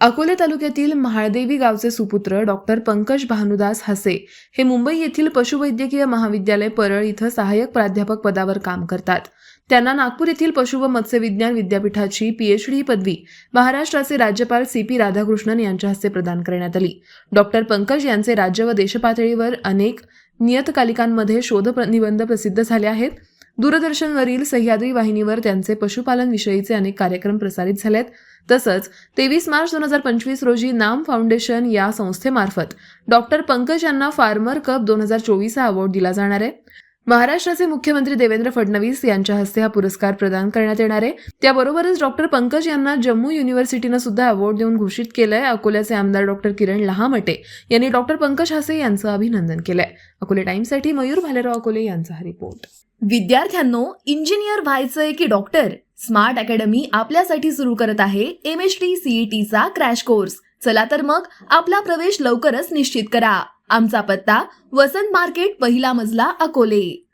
अकोले तालुक्यातील महाळदेवी गावचे सुपुत्र डॉक्टर पंकज भानुदास हसे हे मुंबई येथील पशुवैद्यकीय महाविद्यालय परळ इथं सहाय्यक प्राध्यापक पदावर काम करतात. त्यांना नागपूर येथील पशु व मत्स्यविज्ञान विद्यापीठाची पीएचडी ही पदवी महाराष्ट्राचे राज्यपाल सी पी राधाकृष्णन यांच्या हस्ते प्रदान करण्यात आली. डॉक्टर पंकज यांचे राज्य व देशपातळीवर अनेक नियतकालिकांमध्ये शोध निबंध प्रसिद्ध झाले आहेत. दूरदर्शनवरील सह्याद्री वाहिनीवर त्यांचे पशुपालन विषयीचे अनेक कार्यक्रम प्रसारित झालेत. तसंच तेवीस मार्च दोन हजार पंचवीस रोजी नाम फाउंडेशन या संस्थेमार्फत डॉक्टर पंकज यांना फार्मर कप दोन हजार चोवीस हा अवॉर्ड दिला जाणार आहे. महाराष्ट्राचे मुख्यमंत्री देवेंद्र फडणवीस यांच्या हस्ते हा पुरस्कार प्रदान करण्यात येणार आहे. त्याबरोबरच डॉक्टर पंकज यांना जम्मू युनिव्हर्सिटीनं सुद्धा अवॉर्ड देऊन घोषित केलंय. अकोल्याचे आमदार डॉक्टर किरण लहामटे यांनी डॉक्टर पंकज हसे यांचं अभिनंदन केलंय. अकोले टाइम्ससाठी मयूर भालेराव अकोले यांचा हा रिपोर्ट. विद्यार्थ्यांनो इंजिनियर व्हायचंय की डॉक्टर स्मार्ट अकॅडमी आपल्यासाठी सुरू करत आहे एम एच टी सीईटी चा क्रॅश कोर्स चला तर मग आपला प्रवेश लवकरच निश्चित करा. आमचा पत्ता वसंत मार्केट पहिला मजला अकोले.